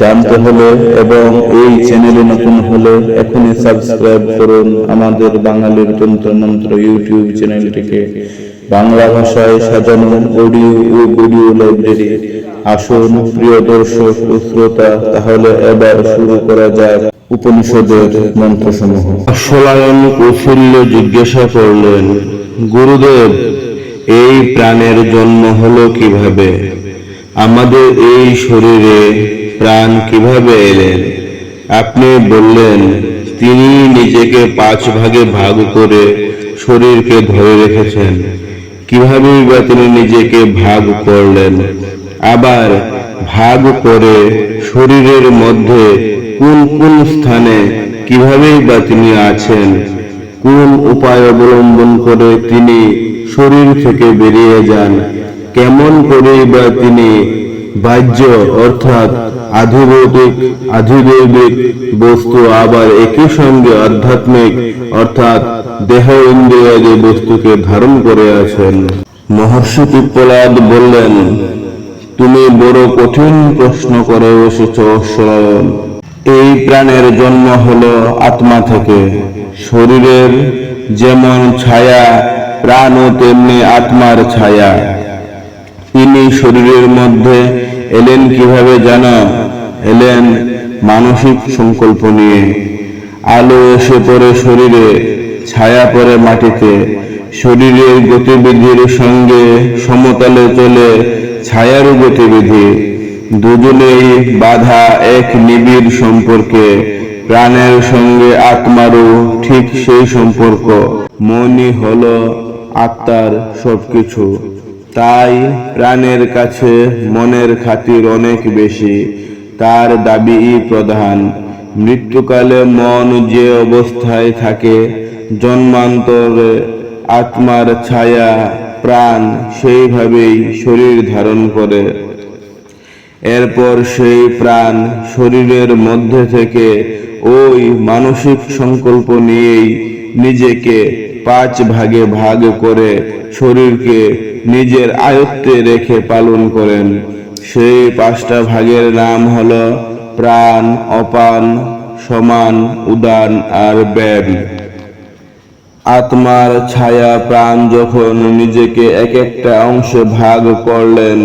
জানতে হলে এবং এই চ্যানেলে নতুন হলে এখনই সাবস্ক্রাইব করুন আমাদের বাঙালির তন্ত্রমন্ত্র ইউটিউব চ্যানেলটিকে। বাংলা ভাষায় সাজানো অডিও ও ভিডিও লাইব্রেরি। আসুন প্রিয় দর্শক ও শ্রোতা, তাহলে এবার শুরু করা যাক উপনিষদের মন্ত্রসমূহ। অশ্বলায়ন কৌশল্য জিজ্ঞাসা করলেন, গুরুদেব, এই প্রাণের জন্ম হলো কীভাবে? আমাদের এই শরীরে প্রাণ কীভাবে এলেন? আপনি বললেন, তিনি নিজেকে পাঁচ ভাগে ভাগ করে শরীরকে ধরে রেখেছেন। কীভাবে বা তিনি নিজেকে ভাগ করলেন? আবার, ভাগ করে শরীরের মধ্যে কোন কোন স্থানে কিভাবেই বা তিনি আছেন? কোন উপায় অবলম্বন করে তিনি শরীর থেকে বেরিয়ে যান? কেমন করেই বা তিনি বাহ্য অর্থাৎ আধিভৌতিক আধিদৈবিক বস্তু আবার একই সঙ্গে আধ্যাত্মিক, অর্থাৎ দেহ ইন্দ্রিয়াদি বস্তুকে ধারণ করে আছেন। মহর্ষি পিপ্পলাদ বললেন, তুমি বড় কঠিন প্রশ্ন করে বসেছ অশ্বয়ন এই প্রাণের জন্ম হলো আত্মা থেকে। শরীরের যেমন ছায়া, প্রাণও তেমনি আত্মার ছায়া। তিনি শরীরের মধ্যে এলেন কীভাবে জানো? এলেন মানসিক সংকল্প নিয়ে। আলো এসে পড়ে শরীরে, ছায়া পড়ে মাটিতে। শরীরের গতিবিধির সঙ্গে সমতলে চলে ছায়ারও গতিবিধি। দুজনেই বাধা এক নিবিড় সম্পর্কে। প্রাণের সঙ্গে আত্মারও ঠিক সেই সম্পর্ক। মনই হলো আত্মার সবকিছু। তাই প্রাণের কাছে মনের খাতির অনেক বেশি, তার দাবিই প্রধান। মৃত্যুকালে মন যে অবস্থায় থাকে, জন্মান্তরে আত্মার ছায়া, প্রাণ সেইভাবেই শরীর ধারণ করে। এরপর সেই প্রাণ শরীরের মধ্যে থেকে ওই মানসিক সংকল্প নিয়েই নিজেকে পাঁচ ভাগে ভাগ করে শরীরকে নিজের আয়ত্তে রেখে পালন করেন। সেই পাঁচটা ভাগের নাম হল প্রাণ, অপান, সমান, উদান আর ব্যায়াম আত্মার ছায়া প্রাণ যখন নিজেকে এক একটা অংশে ভাগ করলেন,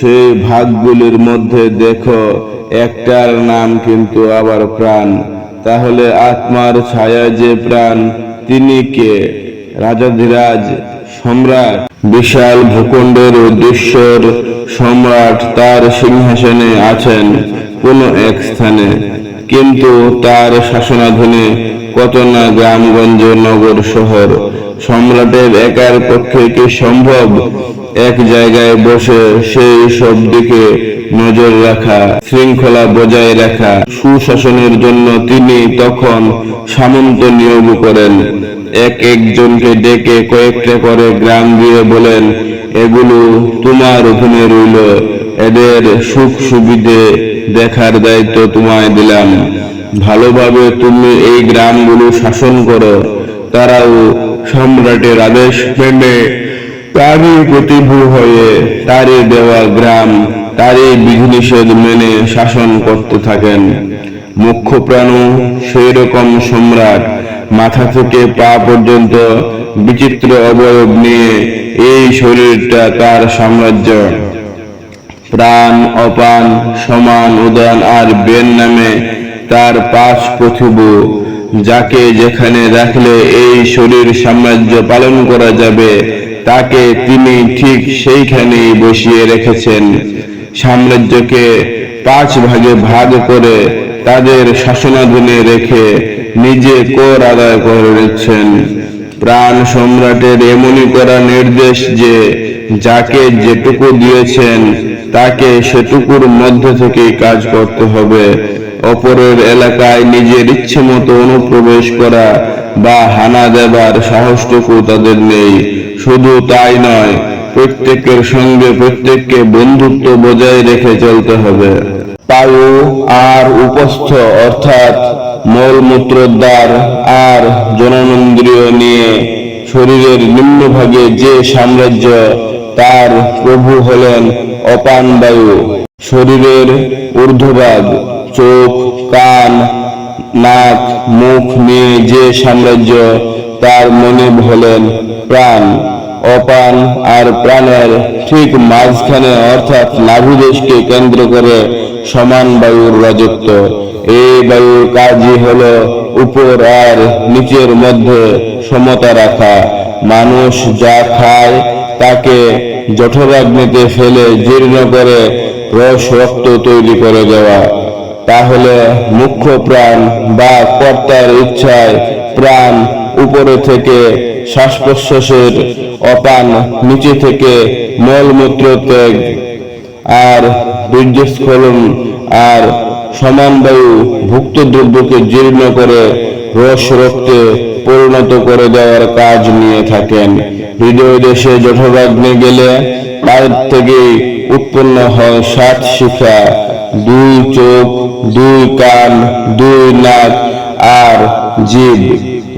সেই ভাগগুলির মধ্যে দেখো, একটার নাম কিন্তু আবার প্রাণ। তাহলে আত্মার ছায়া যে প্রাণ, তিনি কে? রাজাধিরাজ সম্রাট বিশাল ভূখণ্ডের উদ্দেশ্যর সম্রাট তার সিংহাসনে আছেন কোনো এক স্থানে। কিন্তু তার শাসনাধীনে কত না গ্রামগঞ্জ নগর শহর, সম্রাটের একার পক্ষে কি সম্ভব? এক জায়গায় বসে সেই সব দিকে নজর রাখা, শৃঙ্খলা বজায় রাখা, সুশাসনের জন্য তিনি তখন সামন্ত নিয়োগ করেন। এক একজনকে ডেকে কয়েকটা করে গ্রাম দিয়ে বলেন, এগুলো তোমার অধীনে রইল। এদের সুখ সুবিধে দেখার দায়িত্ব তোমায় দিলাম। ভালোভাবে তুমি এই গ্রামগুলো শাসন করো। তারাও সম্রাটের আদেশ মেনে তারই প্রতিভূ হয়ে তারই দেওয়া গ্রাম, তারই বিধিনিষেধ মেনে শাসন করতে থাকেন। মুখ্য প্রাণ সেই রকম সম্রাট। মাথা থেকে পা পর্যন্ত বিচিত্র অবয়ব নিয়ে এই শরীরটা তার সাম্রাজ্য। প্রাণ, অপান, সমান, উদান আর বেন নামে তার পাঁচ প্রতিভু যাকে যেখানে রাখলে এই শরীর সাম্রাজ্য পালন করা যাবে, তাকে তিনি ঠিক সেইখানেই বসিয়ে রেখেছেন। সাম্রাজ্যকে পাঁচ ভাগে ভাগ করে তাদের শাসনাধীনে রেখে নিজে কর আদায় করে প্রাণ সম্রাটের এমনই করা নির্দেশ যে, যাকে যেটুকু দিয়েছেন, তাকে সেটুকুর মধ্যে থেকেই কাজ করতে হবে। অপরের এলাকায় নিজের ইচ্ছে মতো অনুপ্রবেশ করা বা হানা দেবার সাহসটুকু তাদের নেই। শুধু তাই নয়, প্রত্যেকের সঙ্গে প্রত্যেককে বন্ধুত্ব বজায় রেখে চলতে হবে। পায়ু আর উপস্থ, অর্থাৎ মলমূত্রদ্বার আর জননেন্দ্রিয় নিয়ে শরীরের নিম্নভাগে যে সাম্রাজ্য, তার প্রভু হলেন অপান বায়ু শরীরের ঊর্ধ্বভাগ, চোখ, কান, নাক, মুখ নিয়ে যে সাম্রাজ্য, তার মনে হলেন প্রাণ। অপান আর প্রাণের ঠিক মাঝখানে অর্থাৎ নাভিদেশকে কেন্দ্র করে সমান বায়ুর রাজত্ব। এই বায়ুর কাজই হলো উপর আর নিচের মধ্যে সমতা রাখা। মানুষ যা খায় তাকে জঠরাগ্নিতে ফেলে জীর্ণ করে রস রক্ত তৈরি করে দেওয়া। তাহলে মুখ্য প্রাণ বা কর্তার ইচ্ছায় প্রাণ উপরে থেকে শ্বাস প্রশ্বাসের অপান নিচে থেকে মলমূত্র ত্যাগ। আর বীর্যস্খলন আর সমান বায়ু ভুক্ত দ্রব্যকে জীর্ণ করে রস রক্তে পরিণত করে দেওয়ার কাজ নিয়ে থাকেন। হৃদয় দেশে জঠরাগ্নি গেলে তার থেকেই উৎপন্ন হয় সাত শিখা, দুই চোখ, দুই কান, দুই নাক আর জীব,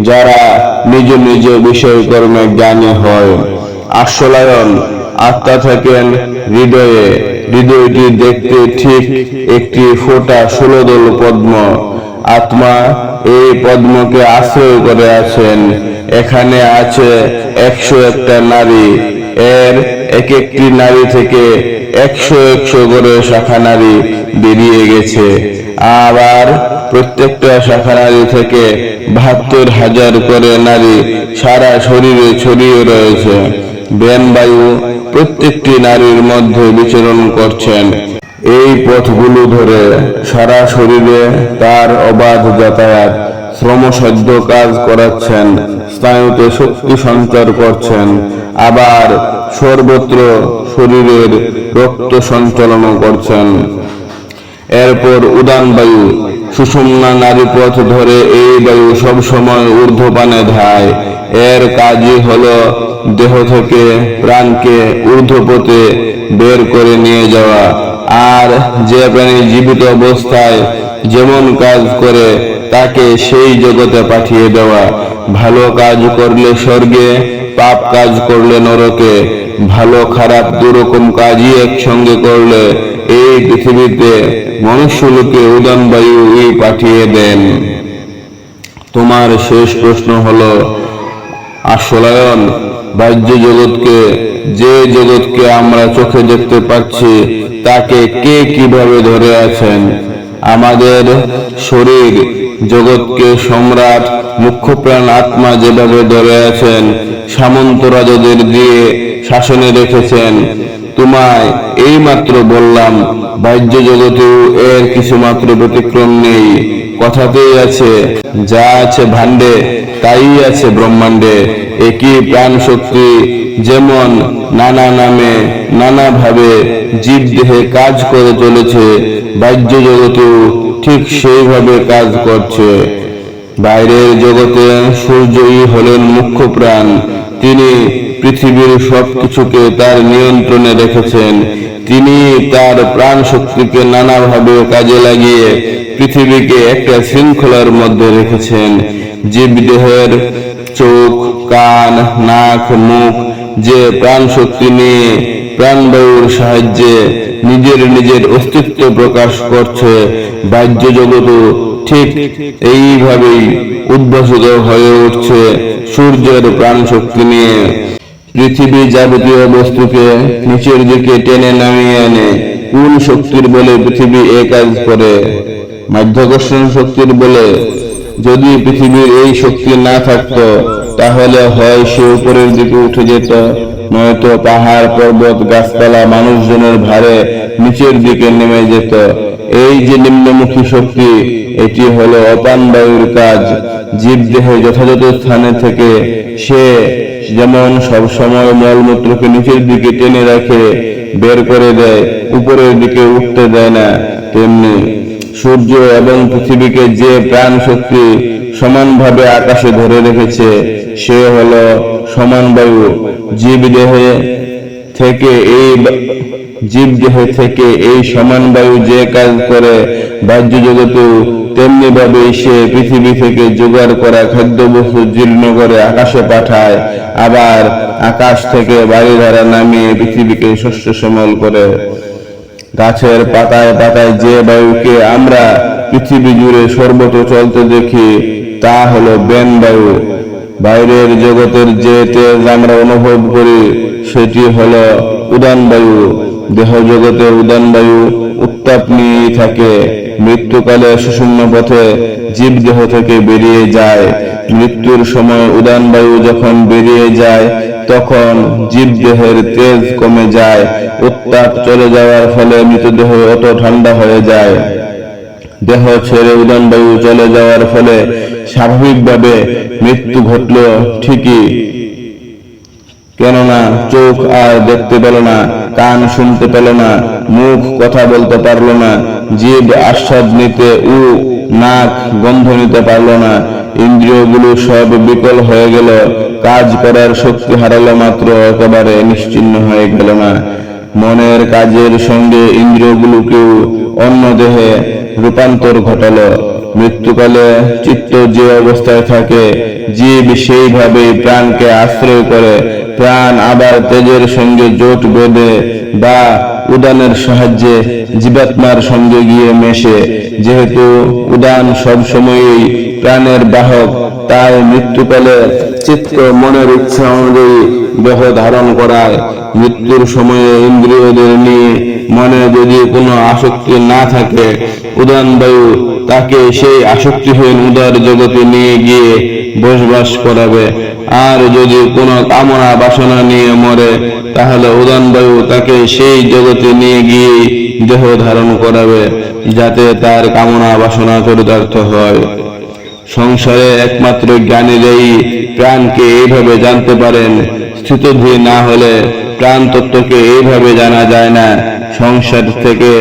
যারা নিজ নিজ বিষয়কর্মে জ্ঞানী হয়। আশ্বলায়ন আত্মা থাকেন হৃদয়ে। হৃদয়টি দেখতে ঠিক একটি ফোঁটা ষোলদল পদ্ম। আত্মা এই পদ্মকে আশ্রয় করে আছেন। এখানে আছে একশো একটা নারী। এর এক একটি নারী থেকে একশো একশো করে শাখা নারী বেরিয়ে গেছে। আবার প্রত্যেকটা শাখা নারী থেকে বাহাত্তর হাজার করে নারী সারা শরীরে ছড়িয়ে রয়েছে। বায়ু প্রত্যেকটি নারীর মধ্যে বিচরণ করছেন। এই পথগুলো ধরে সারা শরীরে তার অবাধ যাতায়াত, শ্রমসাধ্য কাজ করাচ্ছেন, স্নায়ুতে শক্তি সঞ্চার করছেন, আবার সর্বত্র শরীরের রক্ত সঞ্চালনও করছেন। এরপর উদান বায়ু সুষুম্না নারী পথ ধরে এই বায়ু সবসময় ঊর্ধ্বপানে ধায়। এর কাজই হলো দেহ থেকে প্রাণকে ঊর্ধ্বপথে বের করে নিয়ে যাওয়া। আর যে প্রাণী জীবিত অবস্থায় যেমন কাজ করে, তাকে সেই জগতে পাঠিয়ে দেওয়া। ভালো কাজ করলে স্বর্গে, পাপ কাজ করলে নরকে। ভালো খারাপ দুরকম কাজই একসঙ্গে করলে এই পৃথিবীতে মনুষ্যলোকে উদান বায়ু পাঠিয়ে দেন। তোমার শেষ প্রশ্ন হলো আশ্বলায়ন বাহ্য জগৎকে, যে জগৎকে আমরা চোখে দেখতে পাচ্ছি, তাকে কে কীভাবে ধরে আছেন? আমাদের শরীর জগৎকে সম্রাট, মুখ্যপ্রাণ আত্মা যেভাবে ধরে আছেন, সামন্ত রাজাদের দিয়ে শাসনে রেখেছেন। তোমায় এই মাত্র বললাম, বাহ্য জগতেও এর কিছু মাত্র ব্যতিক্রম নেই। কথাতেই আছে, যা আছে ভাণ্ডে, তাই আছে ব্রহ্মাণ্ডে। একই প্রাণ শক্তি যেমন নানা নামে, নানা ভাবে জীব দেহে কাজ করে চলেছে, বাহ্য জগতেও ঠিক সেইভাবে কাজ করছে। বাইরের জগতে সূর্যই হলেন মুখ্য প্রাণ। তিনি পৃথিবীর সবকিছুকে তার নিয়ন্ত্রণে রেখেছেন। তিনি তার প্রাণ শক্তিকে নানাভাবে কাজে লাগিয়ে পৃথিবীকে একটা শৃঙ্খলার মধ্যে রেখেছেন জীবদেহের চোখ, কান, নাক, মুখ, যে প্রাণ শক্তি নিয়ে প্রাণবায়ুর সাহায্যে নিজের নিজের অস্তিত্ব প্রকাশ করছে বাহ্য জগৎও ঠিক এইভাবেই উদ্ভাসিত হয়ে উঠছে সূর্যের প্রাণ শক্তি নিয়ে। পৃথিবী যাবতীয় বস্তুকে নিচের দিকে টেনে নামিয়ে আনে কোন শক্তির বলে পৃথিবী এ কাজ করে? মাধ্যাকর্ষণ শক্তির বলে যদি পৃথিবীর এই শক্তি না থাকতো, তাহলে হয় সে উপরের দিকে উঠে যেত। নয়তো পাহাড়, পর্বত, গাছপালা মানুষজনের ভারে নিচের দিকে নেমে যেত। এই যে নিম্নমুখী শক্তি, এটি হলো অপান বায়ুর কাজ। জীব দেহে যথাযথ স্থানে থেকে সে যেমন সব সময় মলমূত্রকে নিচের দিকে টেনে রাখে, বের করে দেয়, উপরের দিকে উঠতে দেয় না, তেমনি সূর্য এবং পৃথিবীকে যে প্রাণ শক্তি সমানভাবে আকাশে ধরে রেখেছে, সে হলো সমান বায়ু। জীব দেহে থেকে এই জীব দেহে থেকে এই সমান বায়ু যে কাজ করে বাহ্য জগতেও তেমনি ভাবে সে পৃথিবী থেকে জোগাড় করা খাদ্যবস্তু জীর্ণ করে আকাশে পাঠায়, আবার আকাশ থেকে বাড়িধারা নামিয়ে পৃথিবীকে শস্য সমল করে। গাছের পাতায় পাতায় যে বায়ুকে আমরা পৃথিবী জুড়ে সর্বত চলতে দেখি, তা হলো বেন বায়ু। বাইরের জগতের যে তেজ আমরা অনুভব করি, সেটি হলো উদান বায়ু। দেহ জগতে উদান বায়ু, উত্তাপ নিয়েই থাকে। মৃত্যুকালে সুষুম্ন পথে জীব দেহ থেকে বেরিয়ে যায়। মৃত্যুর সময় উদান বায়ু যখন বেরিয়ে যায় তখন জীব দেহের তেজ কমে যায়, উত্তাপ চলে যাওয়ার ফলে মৃতদেহ অত ঠান্ডা হয়ে যায়। দেহ ছেড়ে উদান বায়ু চলে যাওয়ার ফলে স্বাভাবিকভাবে মৃত্যু ঘটল ঠিকই। কেননা চোখ আর দেখতে পেল না, কান শুনতে পেল না, মুখ কথা বলতে পারল না জীব আস্বাদ নিতে উ, নাক গন্ধ নিতে পারল না, ইন্দ্রিয়গুলো সব বিকল হয়ে গেল। কাজ করার শক্তি হারালো মাত্র একেবারে নিশ্চিন্ন হয়ে গেল না। মনের কাজের সঙ্গে ইন্দ্রিয়গুলোকেও অন্য দেহে রূপান্তর ঘটালো। মৃত্যুকালে চিত্ত যে অবস্থায় থাকে, জীব সেইভাবেই প্রাণকে আশ্রয় করে, প্রাণ আবার তেজের সঙ্গে জোট বেঁধে বা উদানের সাহায্যে জীবাত্মার সঙ্গে গিয়ে মেশে। যেহেতু উদান সবসময়ই প্রাণের বাহক, তাই মৃত্যুকালে চিত্ত, মনের ইচ্ছা অনুযায়ী দেহ ধারণ করায় মৃত্যুর সময়ে ইন্দ্রিয়দের নিয়ে মনে যদি কোনো আসক্তি না থাকে উদান বায়ু তাকে সেই আসক্তিহীন উদার জগতে নিয়ে গিয়ে বসবাস করাবে। আর যদি কোনো কামনা বাসনা নিয়ে মরে, তাহলে উদান বায়ু তাকে সেই জগতে নিয়ে গিয়ে দেহ ধারণ করাবে, যাতে তার কামনা বাসনা চরিতার্থ হয়। সংসারে একমাত্র জ্ঞানীরাই প্রাণকে এইভাবে জানতে পারেন। স্থিতধী না হলে প্রাণ তত্ত্বকে এইভাবে জানা যায় না। সংসার থেকে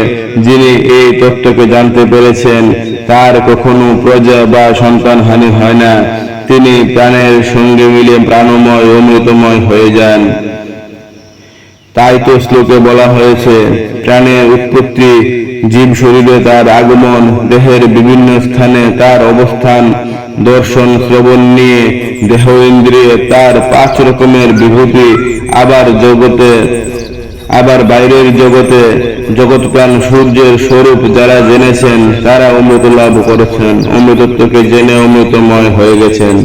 যিনি এই তত্ত্বকে জানতে পেরেছেন, তার কখনো প্রজা বা সন্তান হানি হয় না। তিনি প্রাণের সঙ্গে মিলে প্রাণময়, অমৃতময় হয়ে যান। তাই তো শ্লোকে বলা হয়েছে, প্রাণের উৎপত্তি, জীব শরীরে তার আগমন, দেহের বিভিন্ন স্থানে তার অবস্থান, দর্শন, শ্রবণ নিয়ে দেহ ইন্দ্রিয়ে তার পাঁচ রকমের বিভূতি আবার জগতে, আবার বাইরের জগতে জগৎ প্রাণ সূর্যের স্বরূপ যারা জেনেছেন, তারা অমৃত লাভ করেছেন। অমৃতত্বকে জেনে অমৃতময় হয়ে গেছেন।